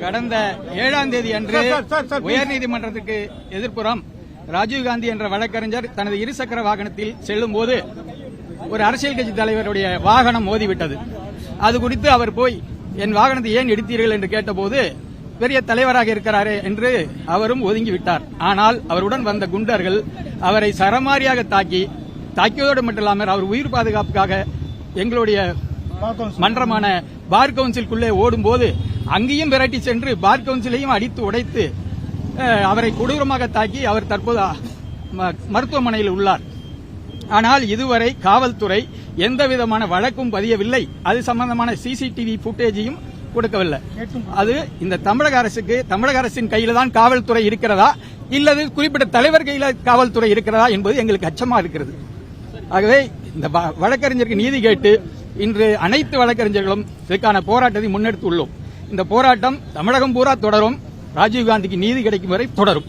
கடந்த ஏழாம் தேதி அன்று உயர்நீதிமன்றத்துக்கு எதிர்ப்புறம் ராஜீவ்காந்தி என்ற வழக்கறிஞர் தனது இருசக்கர வாகனத்தில் செல்லும் போது ஒரு அரசியல் கட்சி தலைவருடைய வாகனம் மோதிவிட்டது. அது குறித்து அவர் போய் என் வாகனத்தை ஏன் எடுத்தீர்கள்? என்று கேட்டபோது பெரிய தலைவராக இருக்கிறாரே என்று அவரும் ஒதுங்கி விட்டார் ஆனால் அவருடன் வந்த குண்டர்கள் அவரை சரமாரியாக தாக்கி தாக்கியதோடு மட்டுமில்லாமல் அவர் உயிர் பாதுகாப்புக்காக எங்களுடைய மன்றமான பார் கவுன்சிலுக்குள்ளே ஓடும்போது அங்கேயும் விரட்டி சென்று பார் கவுன்சிலையும் அடித்து உடைத்து அவரை கொடூரமாக தாக்கி அவர் தற்போது ம- மருத்துவமனையில் உள்ளார். ஆனால் இதுவரை காவல்துறை எந்த விதமான வழக்கும் பதியவில்லை. அது சம்பந்தமான சிசிடிவி புட்டேஜையும் கொடுக்கவில்லை. அது இந்த தமிழக அரசுக்கு தமிழக அரசின் கையில தான் காவல்துறை இருக்கிறதா? இல்லது குறிப்பிட்ட தலைவர் கையில காவல்துறை இருக்கிறதா என்பது எங்களுக்கு அச்சமா இருக்கிறது. ஆகவே இந்த வ- வழக்கறிஞருக்கு நீதி கேட்டு இன்று அனைத்து வழக்கறிஞர்களும் இதற்கான போராட்டத்தை முன்னெடுத்துள்ளோம் இந்த போராட்டம் தமிழகம் பூரா தொடரும். ராஜீவ்காந்திக்கு நீதி கிடைக்கும் வரை தொடரும்.